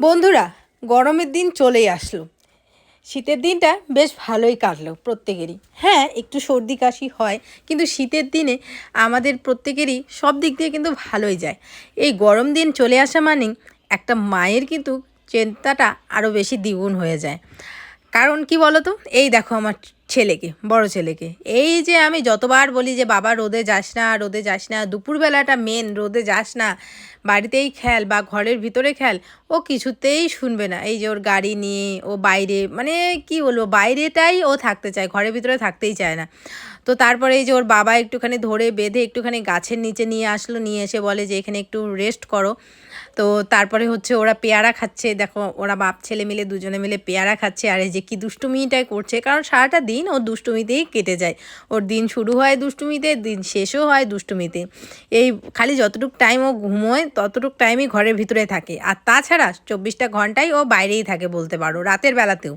বন্ধুরা, গরমের দিন চলেই আসলো। শীতের দিনটা বেশ ভালোই কাটলো প্রত্যেকেরই। হ্যাঁ একটু সর্দি কাশি হয়, কিন্তু শীতের দিনে আমাদের প্রত্যেকেরই সব দিক দিয়ে কিন্তু ভালোই যায়। এই গরম দিন চলে আসা মানেই একটা মায়ের কিন্তু চিন্তাটা আরও বেশি দ্বিগুণ হয়ে যায়। কারণ কি বলো তো এই দেখো আমার ছেলেকে, বড় ছেলেকে। এই যে আমি যতবার বলি যে, বাবা, রোদে যাস না, রোদে যাস না, দুপুরবেলাটা মেন রোদে যাস না, বাড়িতেই খেল বা ঘরের ভিতরে খেল, ও কিছুতেই শুনবে না। এই যে ওর গাড়ি নিয়ে ও বাইরে মানে কি বলব, বাইরেটাই ও থাকতে চায়, ঘরের ভিতরে থাকতেই চায় না। তো তারপরে এই যে ওর বাবা একটুখানি ধরে বেঁধে একটুখানি গাছের নিচে নিয়ে আসলো, নিয়ে এসে বলে যে এখানে একটু রেস্ট করো। তো তারপরে হচ্ছে ওরা পেয়ারা খাচ্ছে। দেখো, ওরা বাপ, ছেলে মিলে দুজনে মিলে পেয়ারা খাচ্ছে। আর এই যে কি দুষ্টুমিটাই করছে, কারণ সারাটা দিন ওর দুষ্টুমিতেই কেটে যায়। ওর দিন শুরু হয় দুষ্টুমিতে, দিন শেষও হয় দুষ্টুমিতে। এই খালি যতটুকু টাইম ও ঘুমোয়, ততটুক টাইমই ঘরের ভিতরে থাকে। আর তাছাড়া চব্বিশটা ঘন্টাই ও বাইরেই থাকে বলতে পারো, রাতের বেলাতেও।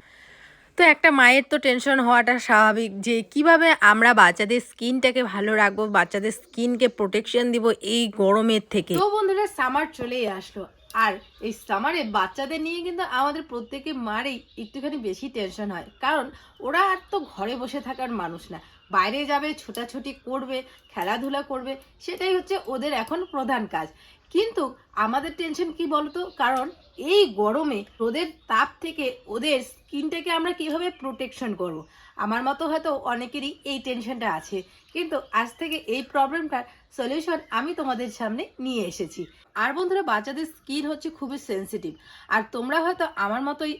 তো একটা মায়ের তো টেনশন হওয়াটা স্বাভাবিক যে কীভাবে আমরা বাচ্চাদের স্কিনটাকে ভালো রাখব, বাচ্চাদের স্কিনকে প্রোটেকশন দিব এই গরমের থেকে। তো বন্ধুরা সামার চলেই আসলো। আর এই সামারে বাচ্চাদের নিয়ে কিন্তু আমাদের প্রত্যেকে মারই একটুখানি বেশি টেনশন হয়। কারণ ওরা আর তো ঘরে বসে থাকার মানুষ না। বাইরে যাবে, ছোটাছুটি করবে, খেলাধুলা করবে, সেটাই হচ্ছে ওদের এখন প্রধান কাজ। কিন্তু আমাদের টেনশন কি বলতো? কারণ এই গরমে রোদের তাপ থেকে ওদের স্কিনটাকে আমরা কীভাবে প্রোটেকশন করব। আমার মতো হয়তো অনেকেরই এই টেনশনটা আছে। কিন্তু আজ থেকে এই প্রবলেমটার সলিউশন আমি তোমাদের সামনে নিয়ে এসেছি। আর বন্ধুরা, বাচ্চাদের স্কিন হচ্ছে খুবই সেনসিটিভ আর তোমরা হয়তো আমার মতোই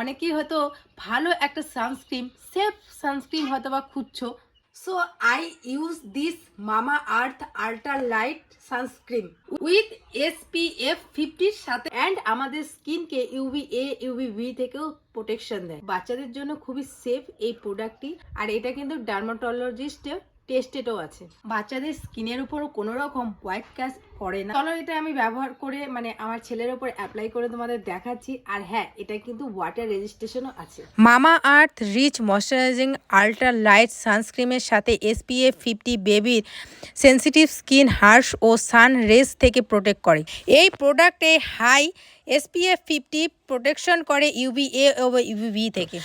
অনেকেই হয়তো ভালো একটা সানস্ক্রিন সেফ সানস্ক্রিন হয়তো বা খুঁজছো। So I use this Mamaearth ultra light sunscreen with SPF ফিফটির সাথে অ্যান্ড আমাদের স্কিনকে ইউভি এ ইউভি ভি থেকেও প্রোটেকশন দেয়। বাচ্চাদের জন্য খুবই সেফ এই প্রোডাক্টটি আর এটা কিন্তু ডার্মাটোলজিস্টের টেস্টেডও আছে। বাচ্চাদের স্কিনের উপর কোনো রকম হোয়াইট কাস্ট করে না। চলো এটা আমি ব্যবহার করে মানে আমার ছেলের উপর অ্যাপ্লাই করে তোমাদের দেখাচ্ছি। আর হ্যাঁ এটা কিন্তু ওয়াটার রেজিস্ট্রেশনও আছে। Mamaearth rich moisturising ultra light সানস্ক্রিমের সাথে এসপিএফ ফিফটি বেবির সেন্সিটিভ স্কিন হার্শ ও সান রেস থেকে প্রোটেক্ট করে। এই প্রোডাক্টে হাই এসপিএফ ফিফটি প্রোটেকশন করে ইউভি এ ও ইউভি থেকে।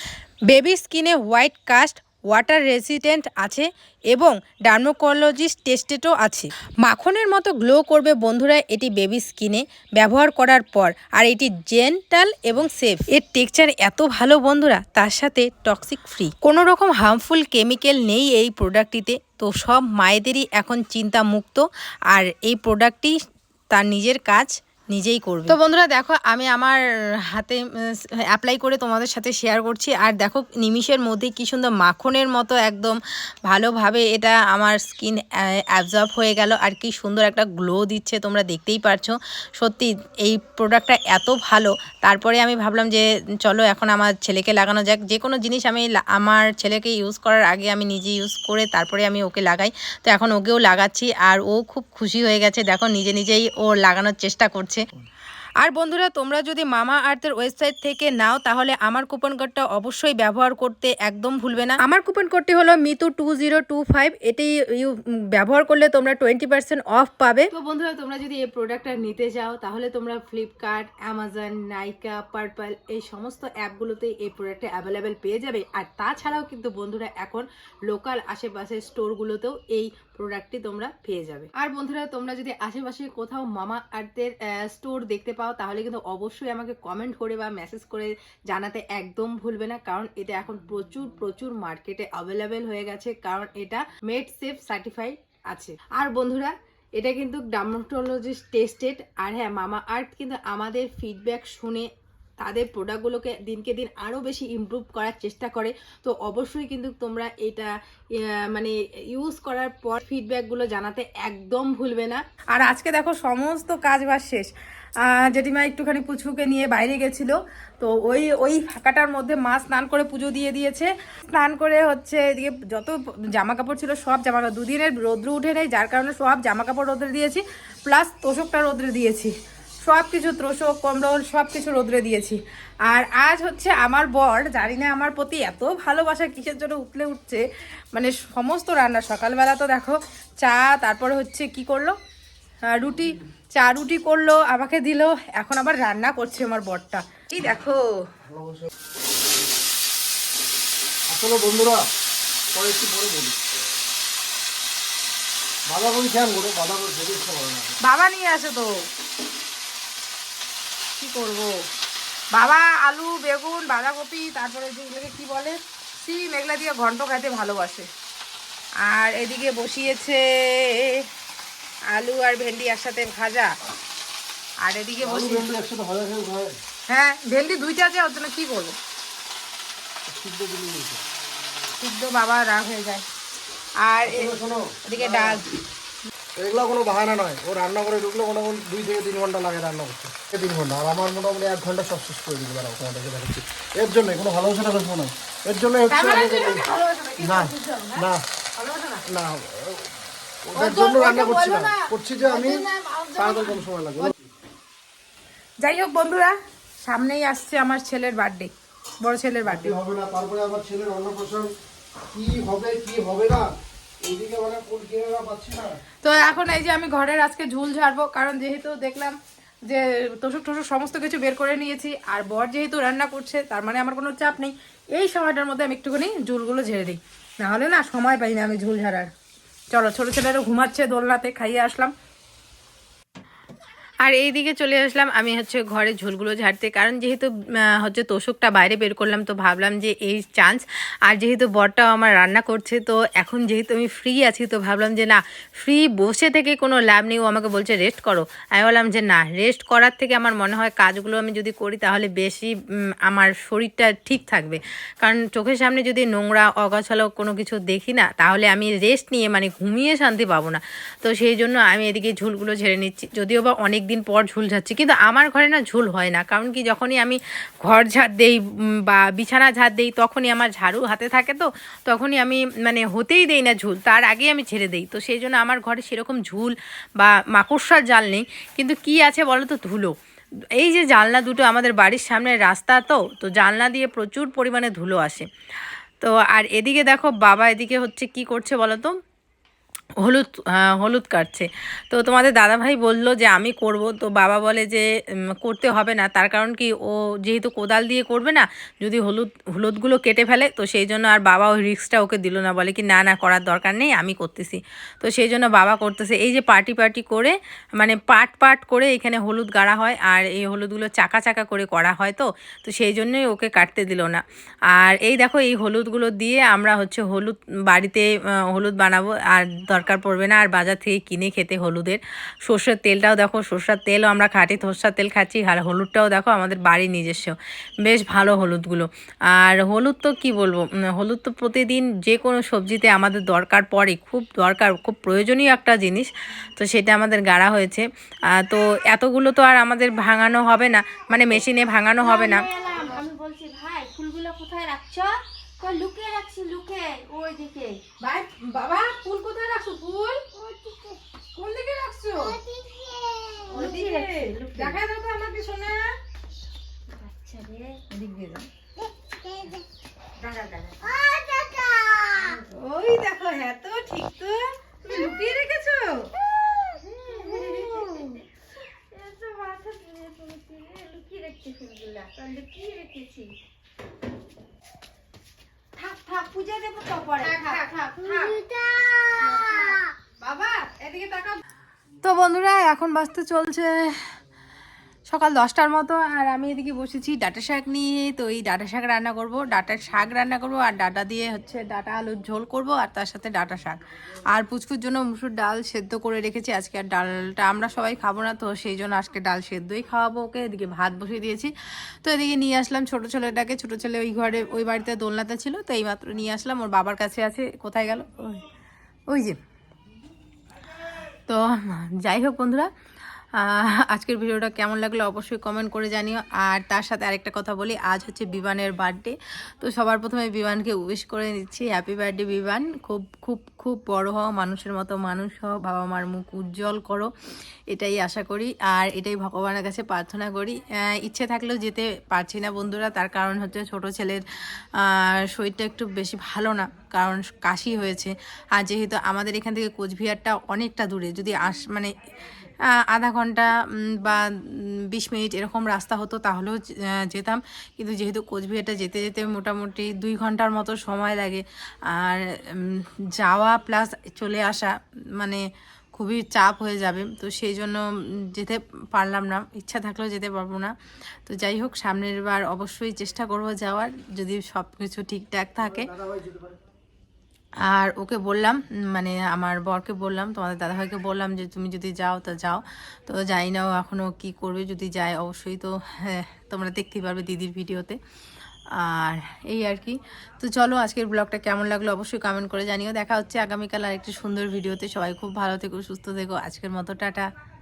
বেবি স্কিনে হোয়াইট কাস্ট ওয়াটার রেসিডেন্ট আছে এবং ডার্মোকোলজিস্ট টেস্টেডও আছে। মাখনের মতো গ্লো করবে বন্ধুরা এটি বেবি স্কিনে ব্যবহার করার পর, আর এটি জেন্টাল এবং সেফ। এর টেক্সচার এত ভালো বন্ধুরা, তার সাথে টক্সিক ফ্রি। কোনো রকম হার্মফুল কেমিক্যাল নেই এই প্রোডাক্টটিতে, তো সব মায়েদেরই এখন চিন্তা মুক্ত আর এই প্রোডাক্টটি তার নিজের কাজ নিজেই করবে। তো বন্ধুরা দেখো, আমি আমার হাতে অ্যাপ্লাই করে তোমাদের সাথে শেয়ার করছি। আর দেখো, নিমিষের মধ্যে কি সুন্দর মাখনের মতো একদম ভালোভাবে এটা আমার স্কিন অ্যাবজর্ব হয়ে গেল। আর কি সুন্দর একটা গ্লো দিচ্ছে, তোমরা দেখতেই পারছ। সত্যি, এই প্রোডাক্টটা এত ভালো। তারপরে আমি ভাবলাম যে, চলো এখন আমার ছেলেকে লাগানো যাক। যে কোনো জিনিস আমি আমার ছেলেকে ইউজ করার আগে আমি নিজে ইউজ করে তারপরে আমি ওকে লাগাই। তো এখন ওকেও লাগাচ্ছি, আর ও খুব খুশি হয়ে গেছে। দেখো, নিজে নিজেই ও লাগানোর চেষ্টা করছে। আর বন্ধুরা, তোমরা যদি মামা আর্থের ওয়েবসাইট থেকে নাও, তাহলে আমার কুপন কোডটা অবশ্যই ব্যবহার করতে একদম ভুলবে না। আমার কুপন কোডটি হলো Mitu two zero two five. এটি ব্যবহার করলে তোমরা টোয়েন্টি পার্সেন্ট অফ পাবে। তো বন্ধুরা, তোমরা যদি এই প্রোডাক্টটা নিতে চাও তাহলে তোমরা ফ্লিপকার্ট, অ্যামাজন, নাইকা, পার্পল এই সমস্ত অ্যাপগুলোতে এই প্রোডাক্টটা অ্যাভেলেবেল পেয়ে যাবে। আর তাছাড়াও কিন্তু বন্ধুরা, এখন লোকাল আশেপাশের স্টোরগুলোতেও এই প্রোডাক্টটি তোমরা পেয়ে যাবে। আর বন্ধুরা, তোমরা যদি আশেপাশে কোথাও মামা আর্থের স্টোর দেখতে পাও, তাহলে কিন্তু অবশ্যই আমাকে কমেন্ট করে বা মেসেজ করে জানাতে একদম ভুলবে না, কারণ এটা এখন প্রচুর প্রচুর মার্কেটে অ্যাভেলেবেল হয়ে গেছে, কারণ এটা মেড সেফ সার্টিফাইড আছে। আর বন্ধুরা, এটা কিন্তু ডার্মাটোলজিস্ট টেস্টেড আর হ্যাঁ মামা আর্থ কিন্তু আমাদের ফিডব্যাক শুনে তাদের প্রোডাক্টগুলোকে দিনকে দিন আরও বেশি ইমপ্রুভ করার চেষ্টা করে। তো অবশ্যই কিন্তু তোমরা এটা মানে ইউজ করার পর ফিডব্যাকগুলো জানাতে একদম ভুলবে না। আর আজকে দেখো সমস্ত কাজ বাজ শেষ। জেঠিমা একটুখানি পুচকুকে নিয়ে বাইরে গেছিল, তো ওই ওই ফাঁকাটার মধ্যে মা স্নান করে পুজো দিয়ে দিয়েছে। স্নান করে হচ্ছে এদিকে যত জামা কাপড় ছিল সব জামা কাপড় দুদিনের রোদ্র উঠে নেই, যার কারণে সব জামা কাপড় রোদ্রে দিয়েছি প্লাস তোষকটা রোদ্রে দিয়েছি। সব কিছু তোষক কম্বল সব কিছু রোদ্রে দিয়েছি। আর আজ হচ্ছে আমার বর জানি না আমার প্রতি এত ভালোবাসা কিসের জন্য উঠলে উঠছে মানে সমস্ত রান্না সকালবেলা তো দেখো চা তারপরে হচ্ছে কি করল? রুটি চা রুটি করল আমাকে দিল এখন আবার রান্না করছে আমার বরটা। কি দেখো। আসলে বন্ধুরা পরে একটু পরে বলি। বাঁধাকপি খেয়াল করো বাঁধাকপি খেতে ইচ্ছা করে না। বাবা নিয়ে আসে তো। কি করব? বাবা আলু বেগুন বাঁধাকপি তারপরে যেগুলোকে কি বলে? সিম এগুলা দিয়ে ঘন্ট খাইতে ভালোবাসে। আর এদিকে বসিয়েছে আলু আর ভেন্ডি একসাথে ভাজা। আর এদিকে হ্যাঁ ভেন্ডি দুইটা আছে ওর জন্য কি করব সিদ্ধ বাবা রাগ হয়ে যায়। আর এদিকে ডাল। এগুলো কোনো বাহানা নয়। ও রান্না করে ঢুকলে মোটামুটি দুই থেকে তিন ঘণ্টা লাগে রান্না করতে। তিন ঘণ্টা। আর আমার মোটামুটি এক ঘণ্টা সব শেষ করে দিতে পারো তোমাদেরকে দেখাচ্ছি। এর জন্য কোনো ভালোবাসাটা দেখব না এর জন্য হচ্ছে না না। না। ওটার জন্য রান্না করছি না। করছি যে আমি তাড়াতাড়ি কম সময় লাগবে। যাই হোক বন্ধুরা সামনেই আসছে আমার ছেলের বার্থডে বড় ছেলের বার্থডে হবে না তারপরে আমার ছেলের অন্নপ্রাশন। কি হবে কি হবে না? তো এখন এই যে আমি ঘরের আজকে ঝুল ঝাড়বো, কারণ যেহেতু দেখলাম যে তোষক টোষক সমস্ত কিছু বের করে নিয়েছি, আর বর যেহেতু রান্না করছে, তার মানে আমার কোনো চাপ নেই। এই সময়টার মধ্যে আমি একটুখানি ঝুলগুলো ঝেড়ে দিই। নাহলে না সময় পাই না আমি ঝুল ঝাড়ার। চলো, ছোটো ছেলেরা ঘুমাচ্ছে দোলনাতে, খাইয়ে আসলাম। আর এই দিকে চলে আসলাম, আমি হচ্ছে ঘরে ঝোলগুলো ঝাড়তে। কারণ যেহেতু হচ্ছে তোষকটা বাইরে বের করলাম, তো ভাবলাম যে এই চান্স আর যেহেতু বরটাও আমার রান্না করছে, তো এখন যেহেতু আমি ফ্রি আছি, তো ভাবলাম যে না ফ্রি বসে থেকে কোনো লাভ নেই। ও আমাকে বলছে রেস্ট করো। আমি বললাম যে না রেস্ট করার থেকে আমার মনে হয় কাজগুলো আমি যদি করি, তাহলে বেশি আমার শরীরটা ঠিক থাকবে। কারণ চোখের সামনে যদি নোংরা, অগাছালো কোনো কিছু দেখি না, তাহলে আমি রেস্ট নিয়ে মানে ঘুমিয়ে শান্তি পাবো না। তো সেই জন্য আমি এদিকে ঝুলগুলো ঝেড়ে নিচ্ছি। যদিও বা অনেক দিন পর ঝুল ঝাড়ছি, কিন্তু আমার ঘরে না ঝুল হয় না। কারণ কি, যখনই আমি ঘর ঝাড় দেই বা বিছানা ঝাড় দেই, তখনই আমার ঝাড়ু হাতে থাকে তো, তখনই আমি মানে হতেই দেই না ঝুল, তার আগেই আমি ছেড়ে দেই। তো সেই জন্য আমার ঘরে সেরকম ঝুল বা মাকড়সার জাল নেই। কিন্তু কি আছে বলো তো, ধুলো। এই যে জানলা দুটো আমাদের বাড়ির সামনে রাস্তা তো তো জানলা দিয়ে প্রচুর পরিমাণে ধুলো আসে। তো আর এদিকে দেখো, বাবা এদিকে হচ্ছে কি করছে বলো তো? হলুদ আহ, হলুদ কাটছে। তো তোমাদের দাদাভাই বলল যে আমি করব। তো বাবা বলে যে করতে হবে না। তার কারণ কি ও যেহেতু কোদাল দিয়ে করবে না যদি হলুদ হলুদগুলো কেটে ফেলে তো সেই জন্য আর বাবা ওই রিক্সটা ওকে দিল না। বলে কি না না করার দরকার নেই আমি করতেছি। তো সেই জন্য বাবা করতেছে। এই যে পার্টি পার্টি করে মানে পাট পাট করে এখানে হলুদ গাড়া হয় আর এই হলুদগুলো চাকা চাকা করে করা হয় তো তো সেই জন্যই ওকে কাটতে দিল না। আর এই দেখো এই হলুদগুলো দিয়ে আমরা হচ্ছে হলুদ বাড়িতে হলুদ বানাবো। আর দরকার পড়বে না। আর বাজার থেকে কিনে খেতে হলুদের সর্ষের তেলটাও দেখো, সর্ষের তেলও আমরা খাটি, সর্ষের তেল খাচ্ছি। আর হলুদটাও দেখো, আমাদের বাড়ির নিজস্ব। বেশ ভালো হলুদগুলো। আর হলুদ তো কি বলব? হলুদ তো প্রতিদিন যে কোনো সবজিতে আমাদের দরকার পড়ে। খুব দরকার, খুব প্রয়োজনীয় একটা জিনিস। তো সেটা আমাদের গাড়া হয়েছে। তো এতগুলো তো আর আমাদের ভাঙানো হবে না। মানে মেশিনে ভাঙানো হবে না। লুকিয়ে রাখছি লুকে ওই দিকে ভাই বাবা ফুল কোথায় রাখছো ফুল কোন দিকে রাখছো লুকিয়ে রাখছি, লুকিয়ে। দেখা দাও তো আমাকে শোনা আচ্ছা রে এদিক দিয়ে যাও। দাঁড়া দাঁড়া ওই দেখো হ্যাঁ তো ঠিক তো তুমি লুকিয়ে রেখেছো এত মাথা ধরে পড়েছি রে, লুকিয়ে রাখছি ফুলগুলা তো লুকিয়ে রেখেছি থাক থাক পূজা দেবো তো পরে। থাক, থাক থাক, থাক। থাক। বাবা এদিকে তাকাও। তো বন্ধুরা এখন বাসতে চলছে সকাল দশটার মতো, আর আমি এদিকে বসেছি ডাটা শাক নিয়ে। তো এই ডাটা শাক রান্না করব, ডাটার শাক রান্না করব, আর ডাটা দিয়ে হচ্ছে ডাটা আলুর ঝোল করব, আর তার সাথে ডাটা শাক। আর পুচকুর জন্য মুসুর ডাল সেদ্ধ করে রেখেছি। আজকে আর ডালটা আমরা সবাই খাব না, তো সেই জন্য আজকে ডাল সেদ্ধই খাওয়াবো ওকে। এদিকে ভাত বসিয়ে দিয়েছি। তো এদিকে নিয়ে আসলাম ছোটো ছেলেটাকে। ছোটো ছেলে ওই ঘরে, ওই বাড়িতে দোলনাতে ছিল, তো এইমাত্র নিয়ে আসলাম। ওর বাবার কাছে আছে, কোথায় গেল? ওই ওই যে। তো যাই হোক বন্ধুরা আজকের ভিডিওটা কেমন লাগল অবশ্যই কমেন্ট করে জানিও। আর তার সাথে আরেকটা কথা বলি, আজ হচ্ছে বিমানের বার্থডে তো সবার প্রথমে বিমানকে উইশ করে নিচ্ছি হ্যাপি বার্থডে বিমান খুব খুব খুব বড় হও, মানুষের মতো মানুষ হও বাবা মার মুখ উজ্জ্বল করো, এটাই আশা করি। আর এটাই ভগবানের কাছে প্রার্থনা করি। ইচ্ছে থাকলেও যেতে পারছি না বন্ধুরা, তার কারণ হচ্ছে ছোট ছেলের শরীরটা একটু বেশি ভালো না, কারণ কাশি হয়েছে। আর যেহেতু আমাদের এখান থেকে কোচবিহারটা অনেকটা দূরে, যদি আস মানে আধা ঘণ্টা বা বিশ মিনিট এরকম রাস্তা হতো, তাহলেও যেতাম। কিন্তু যেহেতু কোচবিহারটা যেতে যেতে মোটামুটি দুই ঘণ্টার মতো সময় লাগে। আর যাওয়া প্লাস চলে আসা মানে খুবই চাপ হয়ে যাবে। তো সেই জন্য যেতে পারলাম না। ইচ্ছা থাকলেও যেতে পারব না। তো যাই হোক, সামনের বার অবশ্যই চেষ্টা করব যাওয়ার। যদি সব কিছু ঠিকঠাক থাকে। আর ওকে বললাম মানে আমার বরকে বললাম, তোমাদের দাদাভাইকে বললাম যে তুমি যদি যাও তা যাও। তো যাই না এখনও কী করবে, যদি যায় অবশ্যই তো হ্যাঁ তোমরা দেখতেই পারবে দিদির ভিডিওতে। আর এই আর কি। তো চলো আজকের ব্লগটা কেমন লাগল অবশ্যই কমেন্ট করে জানিও। দেখা হচ্ছে আগামীকাল আর একটি সুন্দর ভিডিওতে। সবাই খুব ভালো থেকো, সুস্থ থেকো। আজকের মতো, টাটা।